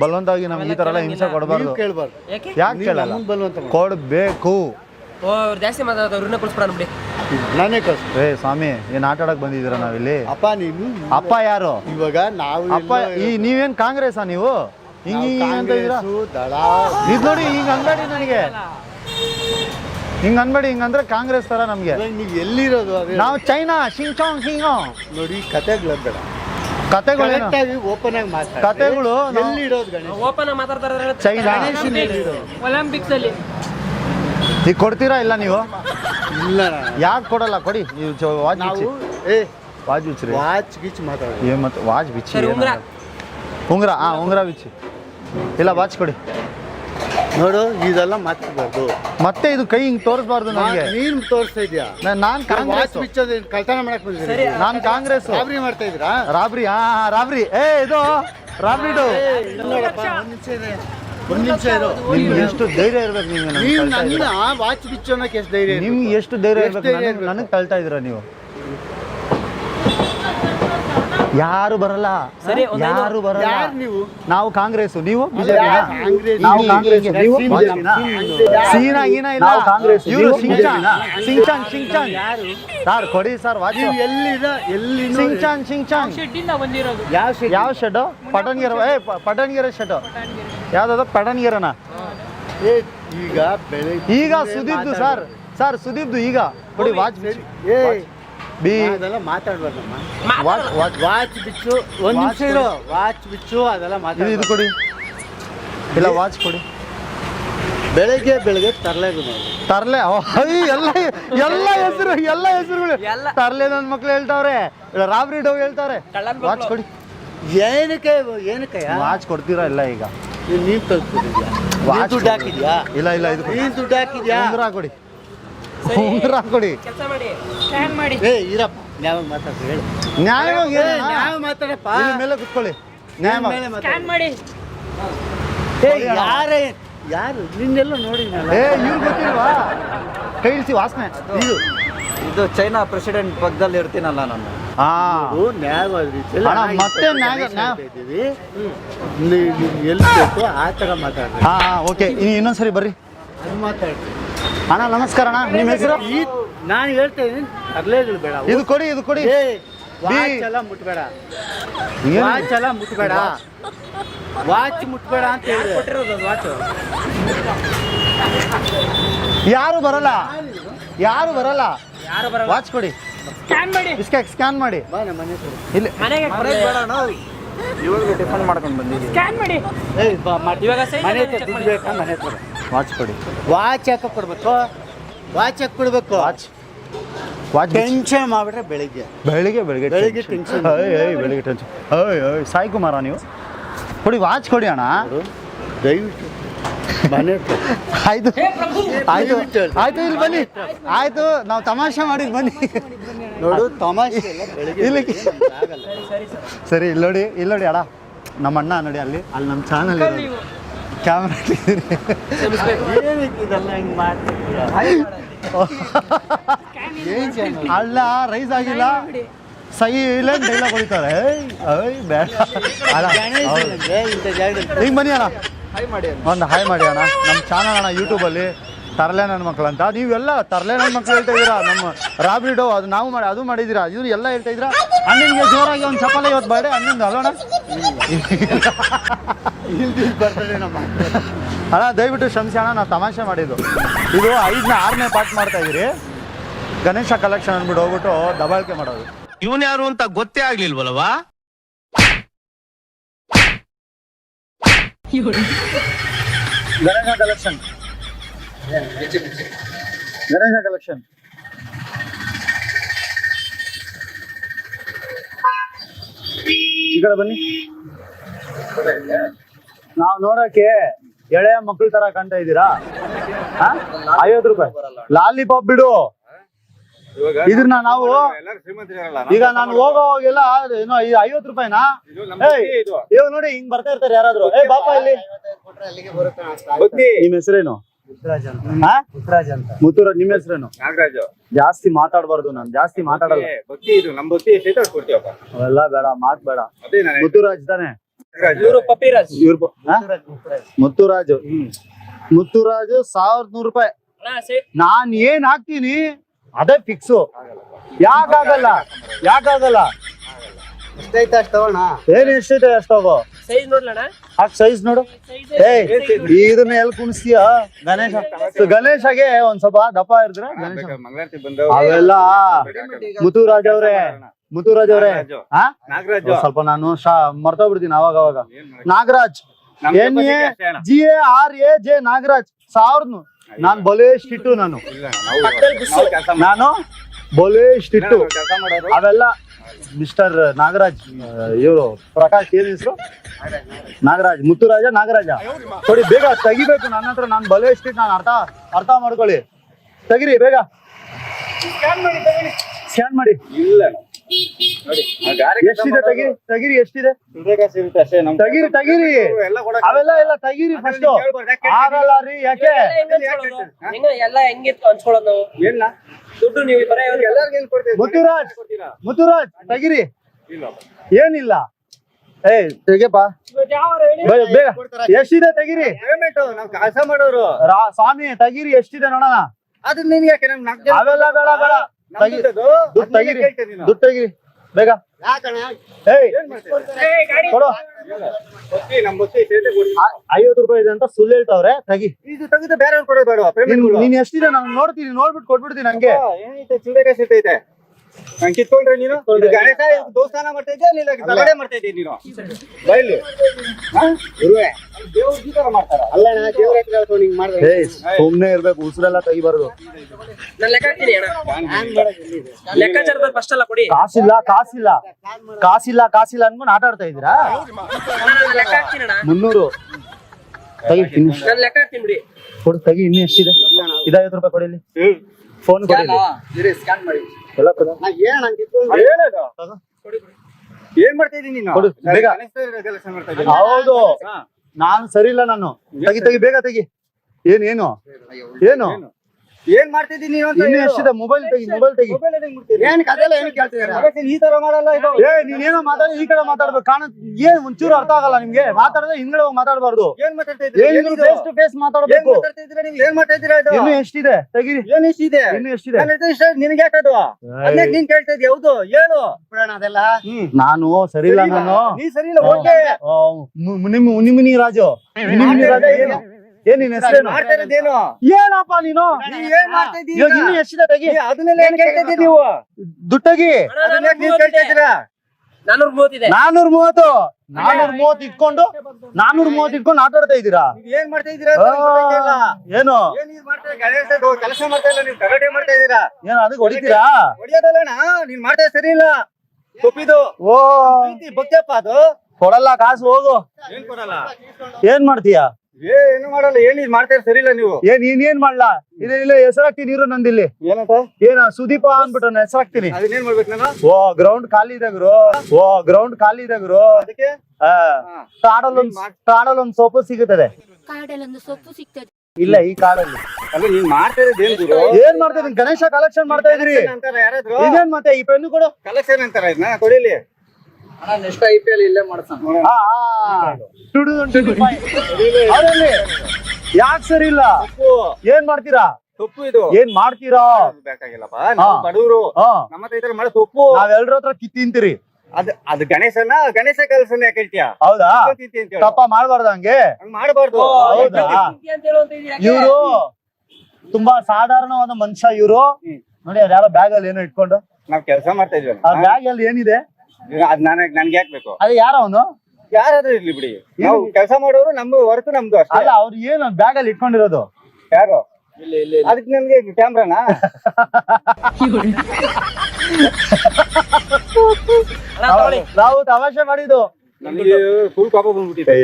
ಬಲವಂತವಾಗಿ ನಮ್ಗೆ ಈ ತರ ಎಲ್ಲ ಹಿಂಸೆ ಕೊಡಬಾರ್ದು. ನೀವು ಕೇಳ್ಬಾರ್ದು. ಯಾಕೆ? ಕೇಳಲ್ಲ? ಬಲ್ವಂತ. ಕೊಡ್ಬೇಕು. ಓ ಅವ್ರು ಜಾಸ್ತಿ ಮಾತಾಡ್ತಾರೆ ಅವ್ರನ್ನ ಕುಳಿಸ್ಬಿಡ ಬಿಡಿ. ನಾನೇ ಏ ಸ್ವಾಮಿ ಏನ್ ಆಟ ಆಡಕ್ ಬಂದಿದ್ದೀರಾ ನಾವಿಲ್ಲಿ? ಅಪ್ಪ ನೀನು? ಅಪ್ಪ ಯಾರು? ಇವಾಗ ನಾವು ಅಪ್ಪ ಈ ನೀವೇನ್ ಕಾಂಗ್ರೆಸ್ಸಾ ನೀವು? ಹಿಂಗ್ ಅಂತ ಇದ್ ನೋಡಿ ಹಿಂಗ್ ಅನ್ಬೇಡಿ ನನಗೆ. ಹಿಂಗೆ ಅನ್ಬೇಡಿ ಹಿಂಗಂದ್ರೆ ಕಾಂಗ್ರೆಸ್ ತರ ನಮ್ಗೆ. ನೀವು ಎಲ್ಲಿರೋದು ಅದೇ? ನಾವು ಚೈನಾ ಶಿಂಗ್ ಚಾಂಗ್ ಹಿಂಗ್ ನೋಡಿ ಕತೆಗಳ ಬೇಡ. ಕತೆಗಳೇನು? ಕರೆಕ್ಟ್ ಆಗಿ ಓಪನ್ ಆಗಿ ಮಾತಾಡಿ ಕತೆಗಳು ನಾವು- ಎಲ್ಲಿ ಗಣೇಶ? ಓಪನ್ ಆಗಿ ಮಾತಾಡ್ತಾರೆ ಚೈನಾ. ಗಣೇಶನ ಎಲ್ಲಿರೋದು? ಒಲಿಂಪಿಕ್ಸ್ ಅಲ್ಲಿ ಈಗ ಕೊಡ್ತೀರಾ ಇಲ್ಲ ನೀವು? ಇಲ್ಲ. ಯಾಕೆ ಕೊಡಲ್ಲ? ಕೊಡಿ. ನೀವು ಚ- ವಾಚ್ ನಾವು ಬಿಚ್ಚಿ. ಏ ವಾಚ್ ಬಿಚ್ಚ್ರಿ. ವಾಚ್ ಗಿಚ್ ಮಾತಾಡೋದು. ಏನ್ ಮತ್ತೆ ವಾಚ್ ಬಿಚ್ಚಿ ಸರಿ, ಉಂಗುರ. ಏನಾಗಲ್ಲ. ಉಂಗುರ ಹಾ ಉಂಗ್ರ ಬಿಚ್ಚಿ. ಇಲ್ಲ ವಾಚ್ ಕೊಡಿ. ನೋಡು ಇದೆಲ್ಲ ಮಾತಾಡ್ಬಾರ್ದು ಮತ್ತೆ ಇದು ಕೈ ಹಿಂಗ್ ತೋರಿಸ್ಬಾರ್ದು ನನಗೆ ನೀನ್ ತೋರಿಸ್ತಾ ಇದೀಯಾ? ನಾನ್ ವಾಚ್ ಕಾಂಗ್ರೆಸ್ ಬಿಚ್ಚೋದೇನು ಕಳ್ತನ ಮಾಡಕ್ ಬಂದಿದ್ದೀನಿ ನಾನ್ ಕಾಂಗ್ರೆಸ್ ರಾಬ್ರಿ ಮಾಡ್ತಾ ಇದೀರಾ ರಾಬ್ರಿ ಹಾ ರಾಬ್ರಿ. ಏ ಇದು ರಾಬ್ರಿ ಒಂದ್ ನಿಮಿಷ ಇರು. ನಿಮ್ಗೆ ಎಷ್ಟು ಧೈರ್ಯ ಇರ್ಬೇಕು ನಿಮ್ಗೆ ನೀವು ನನ್ನ ಇದ್ದೀರಾ. ವಾಚ್ ಬಿಚ್ಚೋನಕ್ಕೆ ಎಷ್ಟು ಧೈರ್ಯ ಇರ್ಬೇಕು? ನಿಮ್ಗೆ ಎಷ್ಟು ಧೈರ್ಯ ಇರ್ಬೇಕು? ನನಗೆ ಇರ್ಬೇಕು? ನನಗೆ ಕಳ್ತಾ ಇದೀರ ನೀವು? ಯಾರು ಬರಲ್ಲ. ಸರಿ, ಯಾರು ಬರಲ್ಲ. ಯಾರು ನೀವು? ನಾವು ಕಾಂಗ್ರೆಸ್ ನೀವು ಬಿಜೆಪಿ ಕಾಂಗ್ರೆಸ್? ನಾವು ಕಾಂಗ್ರೆಸ್ ನೀವು? ಸೀನಾ ಗೀನಾ ಇಲ್ಲ. ನಾವು ಕಾಂಗ್ರೆಸ್, ಇವರು ಬಿಜೆಪಿನಾ? ಸಿಂಚಾನ್ ಸಿಂಚಾನ್ ಸರ್ ಕೊಡಿ ಸರ್ ವಾಚ್. ನೀವು ಎಲ್ಲಿದ ಎಲ್ಲಿ? ಸಿಂಚಾನ್ ಬಂದಿರೋದು? ಯಾವ ಶೆಡ್ ಯಾವ ಶೆಡ್ ಪಟನ್ಗಿರ ಏ ಪಟನ್ಗಿರ ಶೆಡ್ ಯಾವ್ದಾದ? ಪಟನ್ಗಿರನ? ಏ, ಈಗ ಈಗ ಸುದೀಪ್ದು ಸರ್. ಸರ್ ಸುದೀಪ್ದು ಈಗ. ಕೊಡಿ ವಾಚ್. ಏ ಬಿ. ಅದೆಲ್ಲ ಮಾತಾಡ್ಬಾರ್ದಮ್ಮ. ವಾಚ್ ವಾಚ್ ವಾಚ್ ಬಿಚ್ಚು ಒಂದು ವಾಚ್ ನಿಮಿಷ ಇರು. ವಾಚ್ ಬಿಚ್ಚು ಅದೆಲ್ಲ ಇದು ಇದು ಕೊಡಿ. ಇಲ್ಲ ವಾಚ್ ಕೊಡಿ. ಬೆಳಗ್ಗೆ ಬೆಳಗ್ಗೆ ತರಲೇದು ನಾವು. ತರ್ಲೆ? ಓ, ಐ, ಎಲ್ಲ ಎಲ್ಲ ಹೆಸರು ಎಲ್ಲ ಹೆಸರುಗಳು. ಎಲ್ಲ. ತರ್ಲೆ ನನ್ನ ಮಕ್ಳು ಹೇಳ್ತಾವ್ರೆ. ರಾಬ್ರಿ ಡವ್ ಹೇಳ್ತಾವ್ರೆ. ಕಳ್ಳನ್ ವಾಚ್ ಕೊಡಿ. ಏನಕ್ಕೆ ಏನಕ್ಕೆ ವಾಚ್ ಕೊಡ್ತೀರಾ ಇಲ್ಲ ಈಗ? ನೀನ್ ನೀವು ವಾಚ್ ನೀನ್ ದುಡ್ಡು ಹಾಕಿದ್ಯಾ? ಇಲ್ಲ ಇಲ್ಲ ಇದು ಕೊಡಿ. ನೀನ್ ದುಡ್ಡು ಹಾಕಿದ್ಯಾ? ಉಂಗುರ ಕೊಡಿ. ಉಂಗುರ ಕೊಡಿ ಕೆಲಸ ಮಾಡಿ. ಏ ಇರಪ್ಪ. ಹೇಳು. ನ್ಯಾಯವಾಗಿ ಏ, ನ್ಯಾಯ ಮಾತಾಡಪ್ಪ. ಇಲ್ಲಿ ಮೇಲೆ ಕುತ್ಕೊಳ್ಳಿ. ನ್ಯಾಯವಾಗಿ. ಮಾತಾಡು. ಏ, ಯಾರೇ ಯಾರು ನಿನ್ನೆಲ್ಲ ನೋಡಿದ್ನಲ್ಲ. ಏ ಇವ್ರು ಗೊತ್ತಿಲ್ವಾ? ಕೈ ಇಳಿಸಿ ವಾಸನೆ. ಇದು ಇದು ಚೈನಾ ಪ್ರೆಸಿಡೆಂಟ್ ಪಕ್ಕದಲ್ಲಿ ಇರ್ತೀನಲ್ಲ ನಾನು. ಹಾ. ನಾವು ನ್ಯಾಯವಾದ ರೀತಿಯಲ್ಲಿ ಅಣ್ಣ, ಹಣ ಮತ್ತೆ ನ್ಯಾಯ- ನ್ಯಾಯ- ಇದ್ದೀವಿ. ನೀ- ಎಲ್ಲಿ ಬೇಕು ಆ ಥರ ಮಾತಾಡ್ರಿ. ಹಾ ಹಾ ಓಕೆ. ಇನ್ನೊಂದ್ಸರಿ ಬರ್ರಿ. ಅದು ಮಾತಾಡ್ರಿ ಅಣ್ಣ ನಮಸ್ಕಾರ ಅಣ್ಣ. ನಿಮ್ಮ ಹೆಸರು? ಈ ನಾನು ಹೇಳ್ತಾ ಇದ್ದೀನಿ ತರಲೇಗಳು ಬೇಡ. ಇದು ಕೊಡಿ ಇದು ಕೊಡಿ. ಏ ವಾಚ್ ಎಲ್ಲ ಮುಟ್ಬೇಡ. ಏನು? ವಾಚ್ ಎಲ್ಲ ಮುಟ್ಬೇಡ. ವಾಚ್ ಮುಟ್ಬೇಡ ಅಂತ ಹೇಳಿ ವಾಚ್ ಯಾರು ಬರಲ್ಲ? ಯಾರು ಬರಲ್ಲ? ಯಾರು ಬರಲ್ಲ? ವಾಚ್ ಕೊಡಿ. ಸ್ಕ್ಯಾನ್ ಮಾಡಿ. ಸ್ಕ್ಯಾನ್ ಮಾಡಿ. ಬಾ ನಮ್ಮ ಮನೆ ಹತ್ರ. ಇಲ್ಲಿ. ಮನೆಗೆ ಇವಾಗ ಟಿಫನ್ ಮಾಡ್ಕೊಂಡು ಬಂದಿದ್ದೀವಿ. ಸ್ಕ್ಯಾನ್ ಬಾ ಮಾಡಿ ಇವಾಗ ಬಾ ಮನೆ ಹತ್ರ ದುಡ್ಡು ಮಾಡಿ. ಬೇಕಾ? ಮನೆ ಹತ್ರ. ವಾಚ್ ಕೊಡಿ. ವಾಚ್ ಯಾಕೆ ಕೊಡ್ಬೇಕು? ವಾಚ್ ಯಾಕೆ ಕೊಡ್ಬೇಕು? ವಾಚ್ ವಾಚ್ ಟೆನ್ಷನ್ ಮಾಡ್ಬಿಟ್ರೆ ಬೆಳಿಗ್ಗೆ. ಬೆಳಿಗ್ಗೆ ಬೆಳಿಗ್ಗೆ ಬೆಳಿಗ್ಗೆ ಟೆನ್ಷನ್. ಏಯ್ ಏಯ್ ಬೆಳಿಗ್ಗೆ ಟೆನ್ಷನ್ ಏಯ್ ಏಯ್ ಸಾಯಿ ಕುಮಾರ ನೀವು. ಕೊಡಿ ವಾಚ್ ಕೊಡಿ ಅಣ್ಣ. ದಯವಿಟ್ಟು ಮನೆ. ಆಯ್ತು. ಆಯ್ತು. ಆಯ್ತು ಇಲ್ಲಿ ಬನ್ನಿ. ಆಯ್ತು ನಾವು ತಮಾಷೆ ಮಾಡಿದ್ ಬನ್ನಿ. ನೋಡು ತಮಾಷೆ ಇಲ್ಲಿ. ಸರಿ ಇಲ್ಲಿ ನೋಡಿ ಇಲ್ಲಿ ನೋಡಿ ಅಣ್ಣ. ನಮ್ಮ ಅಣ್ಣ ನೋಡಿ ಅಲ್ಲಿ. ಅಲ್ಲಿ ನಮ್ಮ ಚಾನಲ್ ಕ್ಯಾಮ್ರಾ? ಅಲ್ಲ ರೈಸ್ ಆಗಿಲ್ಲ. ಸೈಲೆಂಟ್ ಡೈಲಾಗ್ ಹೊಡಿತಾರೆ. ಏಯ್ ಬೇಡ. ಅಲ್ಲ ಬನ್ನಿ ಅಣ್ಣ. ಒಂದು ಹಾಯ್ ಮಾಡಿ ಅಣ್ಣ. ನಮ್ಮ ಚಾನಲ್ ಅಣ್ಣ ಯೂಟ್ಯೂಬಲ್ಲಿ ತರಲೆ ನನ್ನ ಮಕ್ಕಳು ಅಂತ ನೀವೆಲ್ಲ ತರಲೆ ನನ್ನ ಮಕ್ಕಳು ಹೇಳ್ತಾ ಇದ್ದೀರಾ ನಮ್ಮ ರಾಬಿಡೋ ಅದು ನಾವು ಮಾಡಿ ಅದು ಮಾಡಿದ್ದೀರಾ ಇವ್ರು ಎಲ್ಲ ಹೇಳ್ತಾ ಇದ್ದೀರಾ ಅಣ್ಣನಿಗೆ ಜೋರಾಗಿ ಒಂದು ಚಪಲ ಇವತ್ತು ಬೇಡ ಅಣ್ಣಂದು ಅಲ್ಲೋಣ? ಬರ್ತದೆ ನಮ್ಮ ಅಣ್ಣ ದಯವಿಟ್ಟು ಕ್ಷಮಿಸಿ ಅಣ್ಣ ನಾವು ತಮಾಷೆ ಮಾಡಿದ್ದು. ಇದು ಐದನೇ ಆರನೇ ಪಾರ್ಟ್ ಮಾಡ್ತಾ ಇದ್ದೀರಿ ಗಣೇಶ ಕಲೆಕ್ಷನ್ ಅಂದ್ಬಿಟ್ಟು ಹೋಗ್ಬಿಟ್ಟು ದಬಾಳಿಕೆ ಮಾಡೋದು. ಇವನ್ ಯಾರು ಅಂತ ಗೊತ್ತೇ ಆಗ್ಲಿಲ್ವಲ್ವಾ ಗಣೇಶ ಕಲೆಕ್ಷನ್ ಗಣೇಶ ಕಲೆಕ್ಷನ್ ಈ ಕಡೆ ಬನ್ನಿ. ನಾವು ನೋಡಕ್ಕೆ ಎಳೆಯ ಮಕ್ಳ ತರ ಕಾಣ್ತಾ ಇದ್ದೀರಾ? ಐವತ್ತು ರೂಪಾಯಿ. ಲಾಲಿಪಾಪ್ ಬಿಡು. ಇದ್ರನ್ನ ಇದನ್ನ ನಾವು ಈಗ ನಾನು ಹೋಗೋವಾಗೆಲ್ಲ ಏನೋ ಐವತ್ತು ರೂಪಾಯಿನಾ? ಇವಾಗ ನೋಡಿ ಹಿಂಗ್ ಬರ್ತಾ ಇರ್ತಾರೆ ಯಾರಾದ್ರೂ. ಏ ಬಾಪ ಇಲ್ಲಿ. ನಿಮ್ ಹೆಸರೇನು? ಹಾ? ಮುತ್ತೂರಾಜ್ ನಿಮ್ ಹೆಸರೇನು? ನಾಗರಾಜು. ಜಾಸ್ತಿ ಮಾತಾಡಬಾರ್ದು ನಾನು ಜಾಸ್ತಿ ಮಾತಾಡಲ್ಲ. ಬುತ್ತಿ ಇದು ನಮ್ಮ ಎಷ್ಟೈತೆ ಅಷ್ಟು ಕೊಡ್ತೀವಪ್ಪ ಅವೆಲ್ಲ ಬೇಡ ಮಾತ್ ಬೇಡ. ಅದೇ ನಾನು. ಮುತ್ತುರಾಜ್ ತಾನೆ? ಇವರು ಪಪ್ಪಿರಾಜ್. ಇವ್ರ ಪುಟ್ಟರಾಜ್ ಪುಟ್ಟರಾಜ್ ಮುತ್ತುರಾಜು ಮುತ್ತುರಾಜು. ಸಾವಿರದ ನೂರು ರೂಪಾಯಿ. ನಾನ್ ಏನ್ ಹಾಕ್ತೀನಿ? ಅದೇ ಫಿಕ್ಸ್ ಯಾಕಾಗಲ್ಲ? ಯಾಕಾಗಲ್ಲ? ಎಷ್ಟೈತೆ ಅಷ್ಟು ತಗೋಣ ಏನ್ ಎಷ್ಟಿದೆ ಅಷ್ಟೋಗೋ ಸೈಜ್ ನೋಡ್ಲಣ್ಣ? ಸೈಜ್ ನೋಡು. ಏಯ್ ಇದನ್ನ ಎಲ್ಲಿ ಕುಣಿಸ್ತೀಯ? ಗಣೇಶ. ಗಣೇಶಗೆ ಒಂದ್ ಸ್ವಲ್ಪ ದಪ್ಪ ಇರ್ತೀರ? ಗಣೇಶ. ಅವೆಲ್ಲ ಮುತ್ತುರಾಜ್ ಅವ್ರೆ. ಮುತ್ತುರಾಜ್ ಅವ್ರೆ. ಹಾ ನಾಗರಾಜು. ಸ್ವಲ್ಪ ನಾನು ಮರ್ತೋಗ್ಬಿಡ್ತೀನಿ ಅವಾಗ ಅವಾಗ. Nagaraj. N A. G A R A J Nagaraj. ಸಾವಿರದ ನಾನ್ ಬಲೇಶ್ ಇಷ್ಟಿಟ್ಟು ನಾನು. ನಾನು ಕೆಲ್ಸ ಮಾಡೋರು ಅವೆಲ್ಲ ಮಿಸ್ಟರ್ ನಾಗರಾಜ್ ಇವರು ಪ್ರಕಾಶ್ ಏನ್ ಹೆಸರು? ನಾಗರಾಜ್ ಮುತ್ತುರಾಜ ನಾಗರಾಜ. ನೋಡಿ ಬೇಗ ತೆಗಿಬೇಕು ನನ್ನ ಹತ್ರ ನಾನು ಬಲೆ ಎಷ್ಟು ನಾನು ಅರ್ಥ ಅರ್ಥ ಮಾಡ್ಕೊಳ್ಳಿ. ತೆಗಿರಿ ಬೇಗ. ಸ್ಕ್ಯಾನ್ ಮಾಡಿ ಸ್ಕ್ಯಾನ್ ಮಾಡಿ. ಇಲ್ಲ. ಎಷ್ಟಿದೆ? ತಗಿರಿ ತೆಗಿರಿ ಎಷ್ಟಿದೆ? ತಗಿರಿ ತಗಿರಿ. ಅವೆಲ್ಲ ಎಲ್ಲ ತಗಿರಿ ಫಸ್ಟ್ ಆಗಲ್ಲ ರೀ ಯಾಕೆ? ಹೆಂಗ ಎಲ್ಲ ಹೆಂಗಿತ್ತು ಹಂಚ್ಕೊಳ್ಳೋದು? ಮುತುರಾಜ್ ದುಡ್ಡು ನೀವು ಬರೀ ಎಲ್ಲರಿಗೂ ಏನ್ ಕೊಡ್ತೀವಿ ಮುತ್ತುರಾಜ್ ಮುತ್ತುರಾಜ್ ತೆಗಿರಿ. ಇಲ್ಲ. ಏನಿಲ್ಲ. ಏ ತೆಗೆಪ್ಪ ಬೇಗ ಎಷ್ಟಿದೆ ತಗಿರಿ? ಪೇಮೆಂಟ್ ನಾವು ಕೆಲಸ ಮಾಡೋರು. ಸ್ವಾಮಿ ತಗಿರಿ ಎಷ್ಟಿದೆ ನೋಡೋಣ. ಅದು ನಿನ್ಗೆ ಅವೆಲ್ಲ ಬೇಡ ಬೇಡ. ದುಡ್ಡು ಅದ್ನ ತೆಗಿರಿ. ಕೇಳ್ತೀಯ ದುಡ್ಡು ತೆಗಿರಿ. ಬೇಗ. ಐವತ್ತು ರೂಪಾಯಿ ಇದೆ ಅಂತ ಸುಳ್ಳು ಹೇಳ್ತಾವ್ರೆ ತಗಿ. ಇದು ತೆಗೆದು ಬೇರೆ ಕೊಡೋದು ಬೇಡ ನೀನ್ ಪೇಮೆಂಟ್ ನೀನ್ ಎಷ್ಟಿದೆ? ನಾನು ನೋಡ್ತೀನಿ ನೋಡ್ಬಿಟ್ಟು ಕೊಟ್ಬಿಡ್ತೀನಿ ನಂಗೆ. ಏನೈತೆ ಚಿಲ್ಲರೆ ಸಿಟ್ಟೈತೆ ಕಿತ್ಕೊಂಡ್ರೆ ನೀನು? ಗಣೇಶ ಇದು ದೋಸ್ತಾನ ಮಾಡ್ತಾ ಇದ್ಯಾ ಇಲ್ಲ ತಗಡೆ ಮಾಡ್ತಾ ನೀನು? ಬೈಲಿ. ಗುರುವೆ. ದೇವ್ರ ದೇವ್ರ ಹತ್ರ ಹೇಳ್ಕೊಂಡು ಹಿಂಗ್ ಸುಮ್ನೆ ಇರ್ಬೇಕು ಉಸಿರೆಲ್ಲ ತೆಗಿಬಾರ್ದು. ನಾನು ಲೆಕ್ಕ ಹಾಕ್ತೀನಿ ಅಣ್ಣ ಲೆಕ್ಕಾಚಾರದ ಫಸ್ಟ್ ಅಲ್ಲ ಕೊಡಿ. ಕಾಸಿಲ್ಲ ಕಾಸಿಲ್ಲ. ಕಾಸಿಲ್ಲ ಕಾಸಿಲ್ಲ ಅನ್ಕೊಂಡು ಆಟ ಆಡ್ತಾ ಇದ್ದೀರಾ? ಅಣ್ಣ, ನಾನ್ ಲೆಕ್ಕ ಹಾಕ್ತೀನಿ ಅಣ್ಣ. ಮುನ್ನೂರು. ತೆಗಿ finish. ನಾನು ಲೆಕ್ಕ ಹಾಕ್ತೀನಿ ಬಿಡಿ. ಕೊಡು ತೆಗಿ ಇನ್ನೂ ಎಷ್ಟಿದೆ? ಇದೈವತ್ತು ರೂಪಾಯಿ ಕೊಡಿ ಇಲ್ಲಿ. ಫೋನ್ ಕೊಡಿ ಇಲ್ಲಿ. ಸ್ಕ್ಯಾನ್ ಮಾಡಿ. ಏನ್ ಮಾಡ್ತಾ ಇದೀನಿ ನೀನು? ಬೇಗ. ಗಣೇಶ ಮಾಡ್ತಾ ಇದ್ದೀನಿ ಹೌದು. ನಾನು ಸರಿ ಇಲ್ಲ ನಾನು. ತೆಗಿ ತೆಗಿ ಬೇಗ ತೆಗಿ. ಏನ್ ಏನು? ಏನು? ಏನು? ಏನ್ ಮಾಡ್ತಿದ್ದೀನಿ ನೀನು ಅಂತ ಇನ್ನು ಹೇಳು. ಎಷ್ಟಿದೆ? ಮೊಬೈಲ್ ತೆಗಿ ಮೊಬೈಲ್ ತೆಗಿ. ಕೇಳ್ತಿದ್ದೀರಾ? ಗಣೇಶ ಈ ತರ ಮಾಡಲ್ಲ ಇದು. ಏ ನೀನೇನೋ ಮಾತಾಡಿ ಈ ಕಡೆ ಮಾತಾಡ್ಬೇಕು. ಕಾಣ ಏನ್ ಒಂಚೂರು ಅರ್ಥ ಆಗಲ್ಲ ನಿಮ್ಗೆ? ಮಾತಾಡಿದ್ರೆ ಹಿಂಗಡೆ ಹೋಗಿ ಮಾತಾಡಬಾರ್ದು. ಏನ್ ಮಾತಾಡ್ತಾ ಏನು? ಫೇಸ್ ಟು ಫೇಸ್ ಏನ್ ಮಾತಾಡ್ಬೇಕು ನೀವು? ಏನ್ ಮಾಡ್ತಾ ಇದ್ದೀರಾ ಇದು? ಇನ್ನು ಎಷ್ಟಿದೆ? ತೆಗಿರಿ. ಏನ್ ಎಷ್ಟಿದೆ? ಇನ್ನು ಎಷ್ಟಿದೆ? ನಿನ್ಗೆ ಅದನ್ನ ನೀನ್ ಕೇಳ್ತಾ ಇದ್ದೀಯ? ಹೌದು ಹೇಳು. ಅದೆಲ್ಲ. ನಾನು ಸರಿ ಇಲ್ಲ ನಾನು. ನೀ ಸರಿ ಇಲ್ಲ ಓಕೆ. ನಿಮ್ ಮು- ಮುನಿ ಮುನಿಮುನಿ ರಾಜು. ಮುನಿಮುನಿ ರಾಜ ಏನು? ಏನ್ ನಿನ್ ಹೆಸರೇನು? ಮಾಡ್ತಾ ಇರೋದೇನು ಏನಪ್ಪ ನೀನು? ನೀವ್ ಏನ್ ಮಾಡ್ತಾ ಇದ್ದೀರಾ? ಇವಾಗ ಇನ್ನು ಎಷ್ಟಿದೆ ತೆಗಿ? ನೀ ಅದನ್ನೆಲ್ಲ ಏನ್ ಕೇಳ್ತಾ ಇದ್ದೀರಿ ನೀವು? ಅದನ್ನ ನೀವ್ ಕೇಳ್ತಾ ಇದ್ದೀರಾ ನಾನೂರ ಮೂವತ್ತಿದೆ ನಾನೂರ ಮೂವತ್ತು ನಾನೂರ ಮೂವತ್ತು ಇಟ್ಕೊಂಡು ನಾನೂರ ಮೂವತ್ತು ಇಟ್ಕೊಂಡು ಆಟ ಆಡ್ತಾ ಇದ್ದೀರಾ? ಏನ್ ಮಾಡ್ತಾ ಇದ್ದೀರಾ. ಏನು? ಕೆಲಸ ಮಾಡ್ತಾ ಇಲ್ಲ ನೀವು ಗಲಾಟೆ ಮಾಡ್ತಾ ಇದೀರಾ ಏನು ಅದಕ್ಕೆ ಹೊಡಿತೀರಾ? ಹೊಡಿಯೋದಲ್ಲಣ್ಣ ನೀನ್ ಮಾಡ್ತಾ ಸರಿ ಇಲ್ಲ. ತಪ್ಪಿದು ಓ. ಭಕ್ತಿಯಪ್ಪ ಅದು. ಕೊಡಲ್ಲ ಕಾಸು ಹೋಗು. ಏನ್ ಕೊಡಲ್ಲ? ಏನ್ ಮಾಡ್ತೀಯ? ಏನು ಮಾಡಲ್ಲ ಏನ್ ಇದ್ ಮಾಡ್ತಾ ಸರಿ ಇಲ್ಲ ನೀವು. ಏನ್ ನೀನ್ ಏನ್ ಮಾಡ್ಲಾ? ಇಲ್ಲ ಇಲ್ಲ ಹೆಸರಾಗ್ತೀನಿ ಇರೋ ನಂದಿಲ್ಲಿ ಏನಂತ? ಏನ ಸುದೀಪ ಅಂದ್ಬಿಟ್ಟು ನಾನು ಹೆಸರಾಗ್ತೀನಿ ಅದನ್ನೇನ್ ಮಾಡ್ಬೇಕು ನಾನು? ಓ ಗ್ರೌಂಡ್ ಖಾಲಿ ಇದೆ ಗುರು. ಓ ಗ್ರೌಂಡ್ ಖಾಲಿ ಇದೆ ಗುರು. ಅದಕ್ಕೆ. ಕಾಡಲ್ಲೊಂದ್ ಸೊಪ್ಪು ಸಿಗುತ್ತದೆ. ಕಾಡಲ್ಲೊಂದು ಸೊಪ್ಪು ಸಿಗ್ತದೆ. ಇಲ್ಲ ಈ ಕಾಡಲ್ಲಿ. ಅಲ್ಲ ನೀನ್ ಮಾಡ್ತಾ ಇರೋದ್ ಏನ್ ಗುರು? ಏನ್ ಮಾಡ್ತಾ ಇದೀನಿ ಗಣೇಶ ಕಲೆಕ್ಷನ್ ಮಾಡ್ತಾ ಇದೀರಿ ಅಂತಾರ ಯಾರಾದ್ರು? ಇದೇನ್ ಮತ್ತೆ ಈ ಪೆನ್ನು ಕೊಡು. ಕಲೆಕ್ಷನ್ ಅಂತಾರೆ ಇದನ್ನ? ಕೊಡಿಲಿ ನೆಕ್ಸ್ಟ್ ಐ ಪಿ ಎಲ್ ಇಲ್ಲೇ ಮಾಡ್ತಾನ ಯಾಕ್ ಸರಿ ಇಲ್ಲ? ತಪ್ಪು. ಏನ್ ಮಾಡ್ತೀರಾ? ಸೊಪ್ಪು ಇದು. ಏನ್ ಮಾಡ್ತೀರಾ? ಬೇಕಾಗಿಲ್ಲಪ್ಪ. ನಾವು. ಬಡವರು. ನಮ್ಮ ರೈತರ ಮಾಡೋ ತಪ್ಪು. ನಾವೆಲ್ರ ಹತ್ರ ಕಿತ್ತಿಂತೀರಿ ಅದ್ ಅದು ಗಣೇಶನ ಗಣೇಶ ಕೆಲಸನ ಯಾಕೆ ಹೇಳ್ತೀಯ? ಹೌದಾ? ತಿಂತಿ ಅಂತ ಹೇಳು. ತಪ್ಪ ಮಾಡಬಾರ್ದು ಹಂಗೆ. ಮಾಡಬಾರ್ದು. ಹೌದಾ? ಅಂತ ಹೇಳುವಂತ ಇದೀಯ ಇವರು ತುಂಬಾ ಸಾಧಾರಣವಾದ ಮನುಷ್ಯ ಇವರು. ನೋಡಿ ಅದ್ಯಾರ ಬ್ಯಾಗ್ ಅಲ್ಲಿ ಏನೋ ಇಟ್ಕೊಂಡು. ನಾವ್ ಕೆಲಸ ಮಾಡ್ತಾ ಇದ್ವಿ ಆ ಬ್ಯಾಗ್ ಅಲ್ಲಿ ಏನಿದೆ? ಅದ್ ನನಗ್ ನನ್ಗೆ ಯಾಕೆ ಬೇಕು? ಅದು ಯಾರ ಅವನು? ಯಾರಾದ್ರೂ ಇರ್ಲಿ ಬಿಡಿ. ನಾವು ಕೆಲಸ ಮಾಡೋರು ನಮ್ದು ವರ್ಕ್ ನಮ್ದು ಅಷ್ಟೇ. ಅಲ್ಲ ಅವ್ರು ಏನು ಬ್ಯಾಗ್ ಅಲ್ಲಿ ಇಟ್ಕೊಂಡಿರೋದು? ಯಾರು? ಅದಕ್ಕೆ ನನ್ಗೆ ಕ್ಯಾಮ್ರಾನಾ? ಅಣ್ಣ, ನಾವು ತಮಾಷೆ ಮಾಡಿದ್ದು. ನಮ್ಗೆ ಫುಲ್ ಪಾಪ ಬಂದ್ಬಿಟ್ಟಿದೆ.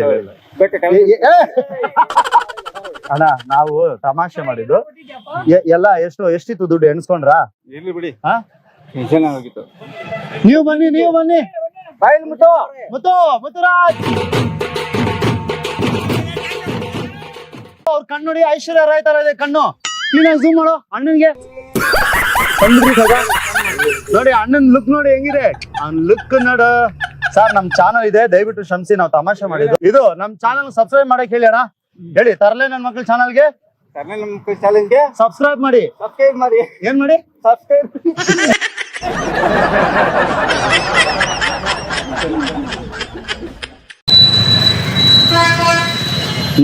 ಅಣ್ಣ ನಾವು ತಮಾಷೆ ಮಾಡಿದ್ದು. ಎಲ್ಲ ಎಷ್ಟು ಎಷ್ಟಿತ್ತು ದುಡ್ಡು ಎಣಿಸ್ಕೊಂಡ್ರಾ? ಇರ್ಲಿ ಬಿಡಿ. ಹಾ? ಹೋಗಿತ್ತು ನೀವು ಬನ್ನಿ ನೀವು ಬನ್ನಿ. ಬಾಯಿಲ್ ಮುಟ್ಟು ಮುತ್ತು ಮುತ್ತುರಾಜ್. ಅವ್ರ ಕಣ್ಣು ನೋಡಿ ಐಶ್ವರ್ಯ ರಾಯ್ ತರ ಇದೆ ಕಣ್ಣು. ಕ್ಲೀನಾಗಿ ಝೂಮ್ ಮಾಡೋ ಅಣ್ಣನ್ಗೆ. ನೋಡಿ ಅಣ್ಣನ್ ಲುಕ್ ನೋಡಿ ಹೆಂಗಿದೆ? ಅವ್ನ ಲುಕ್ ನೋಡು. ಸರ್ ನಮ್ ಚಾನಲ್ ಇದೆ ದಯವಿಟ್ಟು ಶ್ರಮಿಸಿ ನಾವು ತಮಾಷೆ ಮಾಡಿದ್ದು. ಇದು ನಮ್ ಚಾನಲ್ ಸಬ್ಸ್ಕ್ರೈಬ್ ಮಾಡಕ್ ಹೇಳಿ ಅಣ್ಣ ಹೇಳಿ ತರಲೆ ನನ್ ಮಕ್ಳ ಚಾನಲ್ಗೆ ಸಬ್ಸ್ಕ್ರೈಬ್ ಮಾಡಿ. ಸಬ್ಸ್ಕ್ರೈಬ್ ಮಾಡಿ. ಏನ್ ಮಾಡಿ? ಸಬ್ಸ್ಕ್ರೈಬ್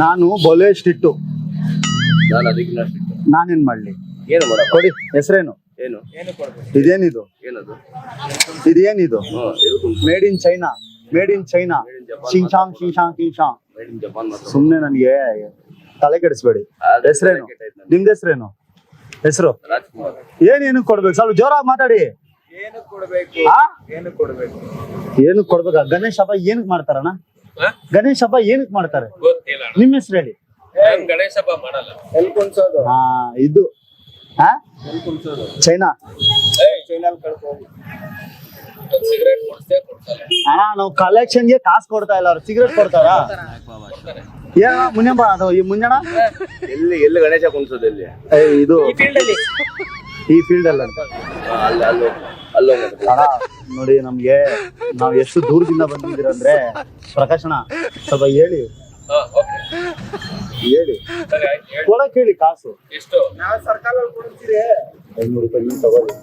ನಾನು ಬೊಲೆ ಸ್ಟಿಟ್ಟು. ನಾನು ನಾನೇನ್ ಮಾಡ್ಲಿ? ಏನು ಮಾಡಪ್ಪ? ಕೊಡಿ ಹೆಸರೇನು? ಏನು? ಇದೇನಿದು? ಏನದು? ಇದೇನಿದು? ಹ್ಮ್ made in China made in China ಶಿಂಶಾಂಗ್ ಶಿಂಶಾಂಗ್ ಶಿಂಶಾಂಗ್ ಮೇಡ್ ಇನ್ ಜಪಾನ್ ಮಾತ್ರ. ಸುಮ್ನೆ ನನಗೆ ತಲೆ ಕೆಡಿಸ್ಬೇಡಿ. ಅದು ಹೆಸರೇನು? ತಲೆ ಕೆಟ್ಟೈತೆ ನನಗೆ. ನಿಮ್ದು ಹೆಸರೇನು? ಹೆಸರು? ರಾಜ್ಕುಮಾರ್. ಏನೇನು ಕೊಡ್ಬೇಕು? ಸ್ವಲ್ಪ ಜೋರಾಗಿ ಮಾತಾಡಿ. ಏನು ಕೊಡ್ಬೇಕು? ಏನು ಕೊಡ್ಬೇಕು? ಏನು ಕೊಡ್ಬೇಕಾ? ಗಣೇಶ್ ಹಬ್ಬ ಏನಕ್ ಮಾಡ್ತಾರಣ್ಣ? ಗಣೇಶ ಹಬ್ಬ ಏನಕ್ ಮಾಡ್ತಾರೆ? ಗೊತ್ತಿಲ್ಲ ಅಣ್ಣ. ನಿಮ್ಮ ಹೆಸರು ಹೇಳಿ. ನಾನ್ ಗಣೇಶ ಹಬ್ಬ ಮಾಡಲ್ಲ. ಕುಣ್ಸೋದು? ಹಾ ಇದು. ಹಾ ಚೈನಾ. ಚೈನಲ್ ಕಳ್ಕೊಂಡು ಸಿಗರೇಟ್ ಕೊಡ್ಸೇ ಕೊಡ್ಸಲ್ಲ. ಅಣ್ಣ ನಾವು ಕಲೆಕ್ಷನ್ಗೆ ಕಾಸು ಕೊಡ್ತಾ ಇಲ್ಲ ಅವ್ರು. ಸಿಗರೇಟ್ ಕೊಡ್ತಾರಾ? ಏನ ಮುನ್ಯಪ್ಪ ಅದು ಈ ಮುಂಜಾನ ಎಲ್ಲಿ ಎಲ್ಲಿ ಗಣೇಶ ಕುಣಿಸೋದು ಎಲ್ಲಿ? ಏ, ಇದು. ಈ ಫೀಲ್ಡ್ ಅಲ್ಲಿ. ಈ ಫೀಲ್ಡ್ ಅಲ್ಲ ಅಂತ ಹಾ, ಅಲ್ಲೋ ಅಲ್ಲೋ ಅಣ್ಣ ನೋಡಿ ನಮ್ಗೆ ನಾವ್ ಎಷ್ಟು ದೂರದಿಂದ ಬಂದಿದ್ದೀರಂದ್ರೆ ಪ್ರಕಾಶನ ಸ್ವಲ್ಪ ಹೇಳಿ. ಹೇಳಿ. ಕೊಡಕ್ ಹೇಳಿ ಕಾಸು. ಎಷ್ಟು? ಸರ್ಕಾರ ಸರ್ಕಾರದಲ್ಲಿ ಕೊಡ್ತೀರಿ. ಐನೂರು ರೂಪಾಯಿ ನೀವು ತಗೊಳ್ಳಿ.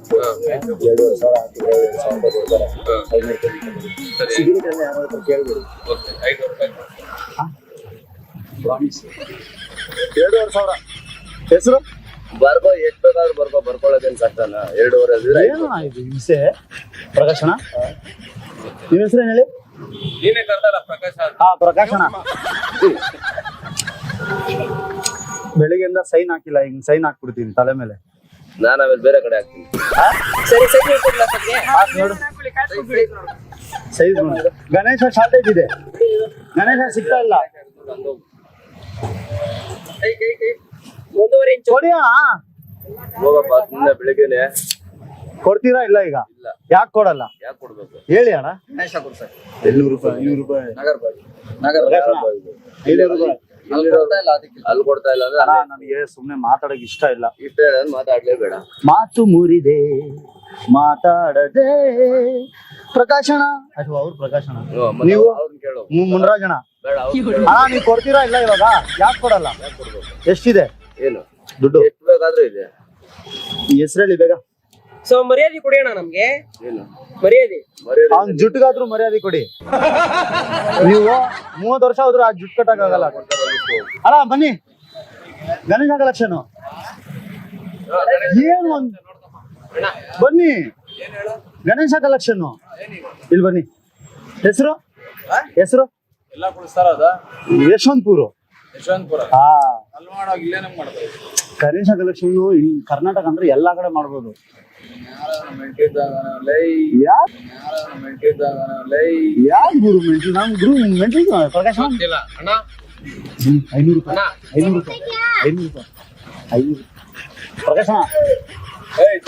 ಎರಡೂವರೆ ಸಾವಿರ ಹಾಕಿದ್ರೆ ಎರಡು ಸಾವಿರ ರೂಪಾಯಿ ಕೊಡ್ತಾರೆ. ಹಾ. ಐನೂರು ರೂಪಾಯಿ ಯಾರ ಹತ್ರ ಕೇಳ್ಬೇಡಿ ಪ್ರಾಮಿಸ್ ಎರಡೂವರೆ ಸಾವಿರ. ಹೆಸರು? ಬರ್ಬೋ ಎಷ್ಟ್ ಬೇಕಾದ್ರೂ ಬರ್ಬೋ ಬರ್ಕೊಳ್ಳೋದೇನ್ ಕಷ್ಟನ ಎರಡೂವರೆ ಅಂದ್ರೆ ಏನು ಇದು ಹಿಂಸೆ. ಪ್ರಕಾಶಣ ನಿಮ್ಮ ಹೆಸರು ಏನ್ ಹೇಳಿ? ನೀನೇ ಕರ್ದಲ್ಲ ಪ್ರಕಾಶ್ ಅಂತ. ಹಾ ಪ್ರಕಾಶಣ ಬೆಳಿಗ್ಗೆಯಿಂದ ಸೈನ್ ಹಾಕಿಲ್ಲ ಹಿಂಗ್ ಸೈನ್ ಹಾಕ್ಬಿಡ್ತೀನಿ ತಲೆ ಮೇಲೆ. ನಾನು ಆಮೇಲೆ ಬೇರೆ ಕಡೆ ಹಾಕ್ತೀನಿ. ಸರಿ ಸರಿ ಹೇಳ್ಕೊಡ್ಲ ಸದ್ಯ? ಹಾಕ್ ನೋಡು. ಸೈಜ್ ನೋಡಿ. ಗಣೇಶ ಶಾರ್ಟೇಜ್ ಇದೆ. ಗಣೇಶ ಸಿಗ್ತಾ ಇಲ್ಲ. ಕೈ ಕೈ ಕೈ. ಒಂದೂವರೆ ಇಂಚು. ಕೊಡಿಯಾ? ಹೋಗಪ್ಪ ಸುಮ್ಮನೆ ಬೆಳಿಗ್ಗೆನೆ. ಕೊಡ್ತೀರಾ ಇಲ್ಲ ಈಗ? ಯಾಕೆ ಕೊಡಲ್ಲ? ಯಾಕೆ ಕೊಡ್ಬೇಕು? ಹೇಳಿ ಅಣ್ಣ. ಗಣೇಶ ಕೊಡ್ಸಕ್ ಐನೂರು ರೂಪಾಯಿ ಐನೂರು ರೂಪಾಯಿ. ನಗರ ಬಾಗಿ ನಗರ ಪ್ರಕಾಶಣ, ಐನೂರು ರೂಪಾಯಿ. ಅಲ್ಲಿ ಕೊಡ್ತಾ ಇಲ್ಲ ಅದಕ್ಕೆ. ಅಲ್ಲಿ ಕೊಡ್ತಾ ಇಲ್ಲ ಅಂದ್ರೆ ಅಣ್ಣ ನನಗೆ ಸುಮ್ನೆ ಮಾತಾಡಕ್ ಇಷ್ಟ ಇಲ್ಲ. ಇಷ್ಟ ಹೇಳೋದು ಮಾತಾಡ್ಲೇಬೇಡ. ಮಾತು ಮುರಿದೆ ಮಾತಾಡದೆ. ಪ್ರಕಾಶಣ ಅಥವಾ ಅವ್ರು ಪ್ರಕಾಶಣ ನೀವು? ಅವ್ರನ್ನ ಕೇಳು. ಮು- ಮುನ್ರಾಜಣ ಬೇಡ ಅವ್ರು ಅಣ್ಣ ನೀವು ಕೊಡ್ತೀರಾ ಇಲ್ಲ ಇವಾಗ? ಯಾಕೆ ಕೊಡಲ್ಲ? ಎಷ್ಟಿದೆ? ಏನು? ದುಡ್ಡು. ಎಷ್ಟು ಬೇಕಾದ್ರೂ ಇದೆ. ಹೆಸರು ಹೇಳಿ ಬೇಗ. ಸೊ ಮರ್ಯಾದೆ ಕೊಡಿ ಅಣ್ಣ ನಮ್ಗೆ? ಏನು? ಮರ್ಯಾದೆ. ಮರ್ಯಾದೆ ಅವ್ನ್ ಜುಟ್ಟಿಗಾದ್ರೂ ಮರ್ಯಾದೆ ಕೊಡಿ. ನೀವು ಮೂವತ್ತು ವರ್ಷ ಹೋದ್ರು ಆ ಜುಟ್ಟು ಕಟ್ಟಕ್ಕಾಗಲ್ಲ ಅಲ್ಲ ಬನ್ನಿ. ಗಣೇಶ ಕಲೆಕ್ಷನ್ ಏನು ಒಂದ್ ಬನ್ನಿ. ಗಣೇಶ ಕಲೆಕ್ಷನ್ ಇಲ್ಲಿ ಬನ್ನಿ. ಹೆಸರು? ಹೆಸರು? ಎಲ್ಲ ಕುಡಿಸ್ತಾರ ಅದ? ಯಶವಂತಪುರ. ಯಶವಂತಪುರ. ಹಾ. ಗಣೇಶ ಕಲೆಕ್ಷನ್ ಕರ್ನಾಟಕ ಅಂದ್ರೆ ಎಲ್ಲಾ ಕಡೆ ಮಾಡ್ಬೋದು. ಯಾರ್ ಗುರು ಮೆಂಟ್ರಿ ನಮ್ ಗುರು ಮೆಂಟ್ರಿ ಪ್ರಕಾಶ್ ಇಲ್ಲ ಐನೂರು ರೂಪಾಯಿ. ಐನೂರು ರೂಪಾಯಿ. ಐನೂರು ರೂಪಾಯಿ. ಐನೂರು ಪ್ರಕಾಶ್ ಅಣ್ಣ. ಏಯ್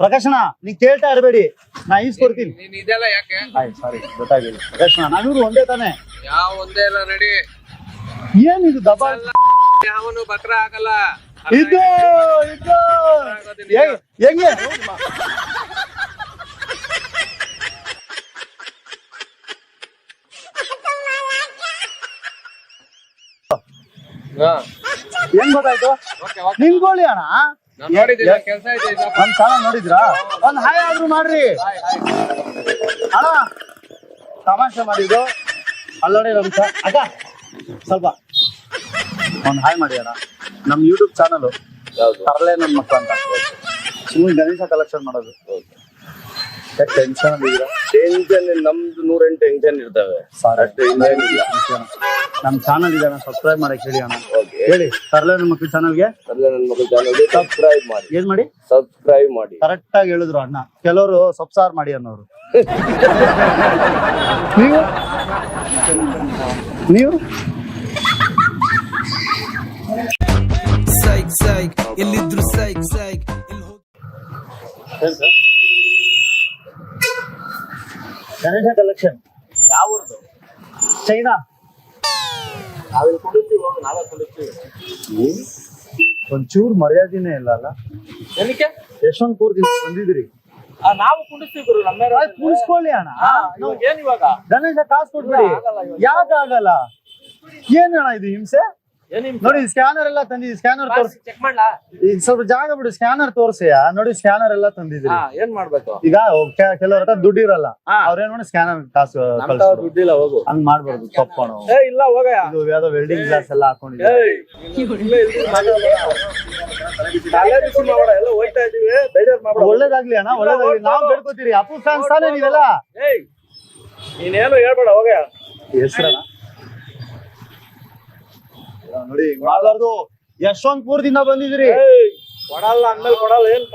ಜಡೆ ನೀವು ಕೇಳ್ತಾ ಇರಬೇಡಿ. ನಾ ಈಸ್ಕೊಡ್ತೀನಿ ನೀನ್ ಇದೆಲ್ಲ ಯಾಕೆ? ಆಯ್ತು ಸಾರಿ ಗೊತ್ತಾಗಿಲ್ಲ ನಾನು ಒಂದೇ ತಾನೆ. ಯಾವ ಒಂದೇ ಇಲ್ಲ ನಡಿ. ಏನಿದು ದಬಾ ಯಾವನು ಬಕ್ರ ಆಗಲ್ಲ. ಇದು ಇದು. ಹೆಂಗ್- ಹೆಂಗೆ? ಹಾ. ಹೆಂಗ್ ಗೊತ್ತಾಯ್ತು? ಓಕೆ ಗೋಳಿ ಅಣ್ಣ? ನಮ್ ಚಾನಲ್ ನೋಡಿದ್ರಾ? ಒಂದ್ ಹಾಯ್ ಆದ್ರೂ ಮಾಡ್ರಿ. ಅಣ್ಣ ತಮಾಷೆ ಮಾಡಿದ್ದು. ಅಲ್ಲೋಡಿ ನಮ್ ಚ- ಅಕ್ಕ ಸ್ವಲ್ಪ. ಒಂದ್ ಹಾಯ್ ಮಾಡಿ ಅಣ್ಣ. ನಮ್ ಯೂಟ್ಯೂಬ್ ಚಾನಲ್ ತರಲೆ ನನ್ ಮಕ್ಕಳು ಅಂತ. ಸುಮ್ಮನೆ ಗಣೇಶ ಕಲೆಕ್ಷನ್ ಮಾಡೋದು. ಟೆನ್ಷನ್ ಇದ್ದೀರಾ? ಟೆನ್ಷನ್ ನಮ್ದು ನೂರೆಂಟು ಟೆನ್ಷನ್ ಇರ್ತವೆ. ಸಾರಿ ಅಷ್ಟು ಇನ್ನೇನಿಲ್ಲ. ನಮ್ ಚಾನಲ್ ಇದೆ ಸಬ್ಸ್ಕ್ರೈಬ್ ಮಾಡಕ್ ಹೇಳಿ ಅಣ್ಣ. ಹೇಳಿ. ಸರ್ಲೆ ನನ್ನ ಮಕ್ಳು ಚಾನಲ್ಗೆ ಸರ್ಲೆ ನನ್ನ ಮಗಳು ಚಾನಲ್ಗೆ ಸಬ್ಸ್ಕ್ರೈಬ್ ಮಾಡಿ. ಏನ್ ಮಾಡಿ? ಸಬ್ಸ್ಕ್ರೈಬ್ ಮಾಡಿ. ಕರೆಕ್ಟ್ ಆಗಿ ಹೇಳಿದ್ರು ಅಣ್ಣ. ಕೆಲವರು ಸಬ್ಸಾರ್ ಮಾಡಿ ಅನ್ನೋರು. ನೀವು? ನೀವು? ಸೈಕ್ ಸೈಕ್ ಎಲ್ಲಿದ್ರು ಸೈಕ್ ಸೈಕ್ ಗಣೇಶ ಕಲೆಕ್ಷನ್ ಯಾವ್ದು ಚೈನಾ ನಾವಿಲ್ಲಿ ಕುಡಿಸ್ತೀವಿ ಹೋಗಿ ನಾವೇ ಕುಡಿಸ್ತೀವಿ ಒಂಚೂರು ಮರ್ಯಾದಿನೇ ಇಲ್ಲ ಅಲ್ಲ? ಏನಕ್ಕೆ? ಯಶವಂತಪುರ್ ಬಂದಿದ್ರಿ ಆ, ನಾವು ಕುಡಿಸ್ತೀವಿ ಗುರು ನಮ್ಮ ಕುಡಿಸ್ಕೊಳ್ಳಿ ಅಣ್ಣ. ಇವಾಗ ಏನ್ ಇವಾಗ? ಗಣೇಶ ಕಾಸು ಕೊಟ್ಬಿಡಿ. ಆಗಲ್ಲ ಇವಾಗ. ಯಾಕೆ ಆಗಲ್ಲ? ಏನ್ ಅಣ್ಣ ಇದು ಹಿಂಸೆ? ನೋಡಿ ಸ್ಕ್ಯಾನರ್ ಎಲ್ಲ ತಂದಿದ್ರಿ ಸ್ಕ್ಯಾನರ್ ತೋರ್ಸಿ ಚೆಕ್ ಮಾಡ್ಲಾ? ಈಗ ಸ್ವಲ್ಪ ಜಾಗ ಬಿಡು ಸ್ಕ್ಯಾನರ್ ತೋರ್ಸಿ ನೋಡಿ ಸ್ಕ್ಯಾನರ್ ಎಲ್ಲ ತಂದಿದ್ರಿ. ಏನ್ ಮಾಡ್ಬೇಕು? ಈಗ ಕೆಲವ್ರ ಹತ್ರ ದುಡ್ಡು ಇರಲ್ಲ. ಅವ್ರೇನ್ ಮಾಡಿ ಸ್ಕ್ಯಾನರ್ ಕಾಸು. ದುಡ್ಡಿಲ್ಲ ಹೋಗು. ಹಂಗ್ ಮಾಡ್ಬಾರ್ದು ತಪ್ಪಣ ಏ ಇಲ್ಲ ಹೋಗಯ್ಯ. ಇದು ಯಾವ್ದೋ ವೆಲ್ಡಿಂಗ್ ಗ್ಲಾಸ್ ಎಲ್ಲ ಹಾಕೊಂಡಿದ್ದೀವಿ ಒಳ್ಳೇದಾಗ್ಲಿ ಅಣ್ಣ ಒಳ್ಳೇದಾಗ್ಲಿ. ನಾವ್ ಬೇಡ್ಕೋತೀರಿ. ಅಪ್ಪು ಫ್ಯಾನ್ಸ್ ತಾನೇ ನೀವೆಲ್ಲ? ನೀನೇನು ಹೇಳ್ಬೇಡ ಹೋಗ ಹೆಸರಣ್ಣ. ನೋಡಿ ಮಾಡ್ಬಾರ್ದು ಯಶವಂತಪುರದಿಂದ ಬಂದಿದ್ರಿ ಕೊಡಲ್ಲ ಅಂದ್ಮೇಲೆ ಕೊಡಲ್ಲ ಏನ್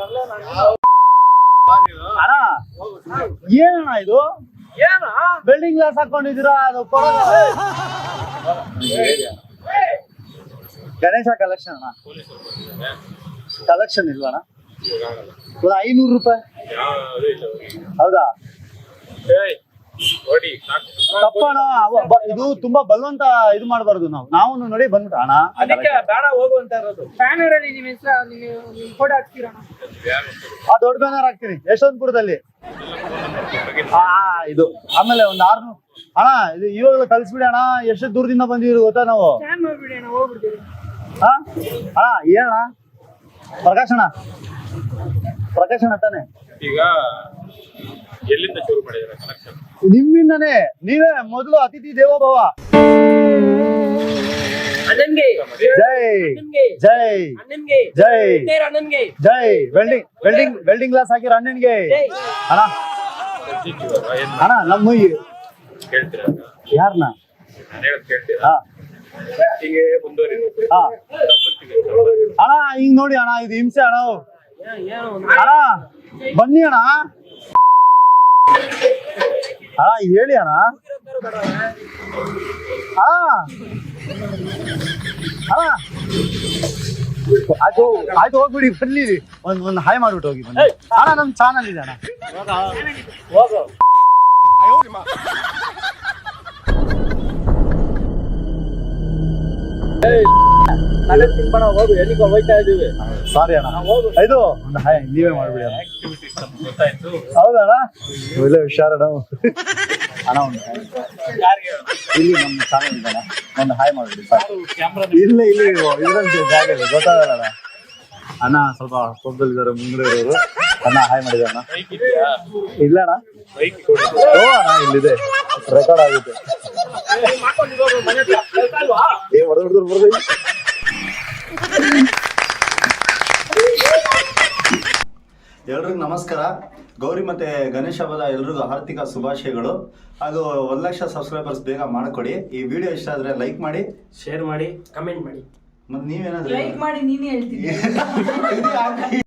ಅಣ್ಣ ಏನಣ್ಣ ಇದು? ಏನ? ಬಿಲ್ಡಿಂಗ್ ಗ್ಲಾಸ್ ಹಾಕೊಂಡಿದ್ದೀರಾ? ಅದು ಕೊಡಲ್ಲ. ಗಣೇಶ ಕಲೆಕ್ಷನ್ ಅಣ್ಣ. ಕಲೆಕ್ಷನ್ ಇಲ್ವಣ್ಣ ಒಂದು ಐನೂರು ರೂಪಾಯಿ. ಹೌದಾ? ತಪ್ಪಣ ಇದು ತುಂಬಾ ಬಲವಂತ ಇದು ಮಾಡಬಾರ್ದು ನಾವು. ನಾವು ನೋಡಿ ಬಂದ್ಬಿಟ್ಟು ಅಣ್ಣ. ಅದಕ್ಕೆ ಬೇಡ ಹೋಗು ಅಂತ ಇರೋದು. ಬ್ಯಾನರ್ ಅಲ್ಲಿ ನಿಮ್ಮ ಹೆಸರು ನೀವು ಫೋಟೋ ಹಾಕ್ತೀರಾ ಆ ದೊಡ್ಡ ಬ್ಯಾನರ್ ಹಾಕ್ತೀನಿ ಯಶವಂತಪುರದಲ್ಲಿ. ಆ ಇದು. ಆಮೇಲೆ ಒಂದ್ ಆರ್ನೂರು. ಅಣ್ಣ ಇದು ಇವಾಗಲೂ ಕಲ್ಸ್ಬಿಡಿ ಅಣ್ಣ. ಎಷ್ಟು ದೂರದಿಂದ ಬಂದಿದ್ರು ಗೊತ್ತಾ ನಾವು? ಸ್ಕ್ಯಾನ್ ಮಾಡ್ಬಿಡಿ ನಾವು ಹೋಗ್ಬಿಡ್ತೀವಿ. ಹಾ ಅಣ್ಣ ಏನಣ್ಣ ಪ್ರಕಾಶ್ ಅಣ್ಣ. ಪ್ರಕಾಶ್ ಅಣ್ಣ ತಾನೆ. ಈಗ ಎಲ್ಲಿಂದ ಶುರು ಮಾಡಿದ್ರೆ ಕಲೆಕ್ಷನ್ ನಿಮ್ಮಿಂದನೇ ನೀವೇ ಮೊದಲು ಅತಿಥಿ ದೇವೋಭವ. ಜೈ ಜೈ ಜೈ ಜೈ. ವೆಲ್ಡಿಂಗ್ ವೆಲ್ಡಿಂಗ್ ವೆಲ್ಡಿಂಗ್ ಗ್ಲಾಸ್ ಹಾಕಿರೋ ಅಣ್ಣನಿಗೆ. ಅಣ್ಣ. ಅಣ್ಣ ನಮ್ಮ ಯಾರನ್ನ ಅಣ್ಣ ಹಿಂಗ್ ನೋಡಿ ಅಣ್ಣ ಇದು ಹಿಂಸೆ ಅಣ್ಣ ಅಣ್ಣ ಬನ್ನಿ ಅಣ್ಣ. ಅಣ್ಣ ಹೇಳಿ ಅಣ್ಣ. ಹಾ. ಅಣ್ಣ ಆಯ್ತು ಹೋಗ್ಬಿಡಿ ಬನ್ನಿ ಒಂದ್ ಒಂದ್ ಹಾಯ್ ಮಾಡ್ಬಿಟ್ಟು ಹೋಗಿ ಬನ್ನಿ. ಅಣ್ಣ ನಮ್ ಚಾನಲ್ ಇದೆ ಅಣ್ಣ. ಸಾರಿ ಅಣ್ಣ. ಇದು? ಒಂದು ಹಾಯ್ ನೀವೇ ಮಾಡ್ಬಿಡಿ ಹೌದಣ್ಣ ಒಳ್ಳೆ ಹುಷಾರಣ್ಣ ಅಣ್ಣ? ಒಂದು ಯಾರಿಗೆ? ಇಲ್ಲಿ ನಮ್ಮ ಚಾನಲ್ ಒಂದು ಹಾಯ್ ಮಾಡ್ಬಿಡಿ ಇಲ್ಲ ಇಲ್ಲಿ ಇದರಲ್ಲಿ ಜಾಗ ಇದೆ ಗೊತ್ತಾಗಲ್ಲ ಅಣ್ಣ. ಅಣ್ಣ ಸ್ವಲ್ಪ ಕೋಪದಲ್ಲಿದ್ದಾರೆ ಮುಂದೆ ಇರೋರು. ಅಣ್ಣ ಹಾಯ್ ಮಾಡಿದೆ ಅಣ್ಣ? ಇಲ್ಲ ಓ ಅಣ್ಣ ಇಲ್ಲಿದೆ. ರೆಕಾರ್ಡ್ ಆಗುತ್ತೆ ಏ ಹೊಡೆದು ಹೊಡೆದು ಎಲ್ರಿಗೂ ನಮಸ್ಕಾರ. ಗೌರಿ ಮತ್ತೆ ಗಣೇಶ ಹಬ್ಬದ ಎಲ್ರಿಗೂ ಆರ್ಥಿಕ ಶುಭಾಶಯಗಳು. ಹಾಗೂ ಒಂದ್ ಲಕ್ಷ ಸಬ್ಸ್ಕ್ರೈಬರ್ಸ್ ಬೇಗ ಮಾಡ್ಕೊಡಿ. ಈ ವಿಡಿಯೋ ಇಷ್ಟ ಆದ್ರೆ ಲೈಕ್ ಮಾಡಿ ಶೇರ್ ಮಾಡಿ ಕಮೆಂಟ್ ಮಾಡಿ. ಮತ್ತೆ ನೀವೇನಾದ್ರೂ ಲೈಕ್ ಮಾಡಿ ನೀನೇ ಹೇಳ್ತೀನಿ.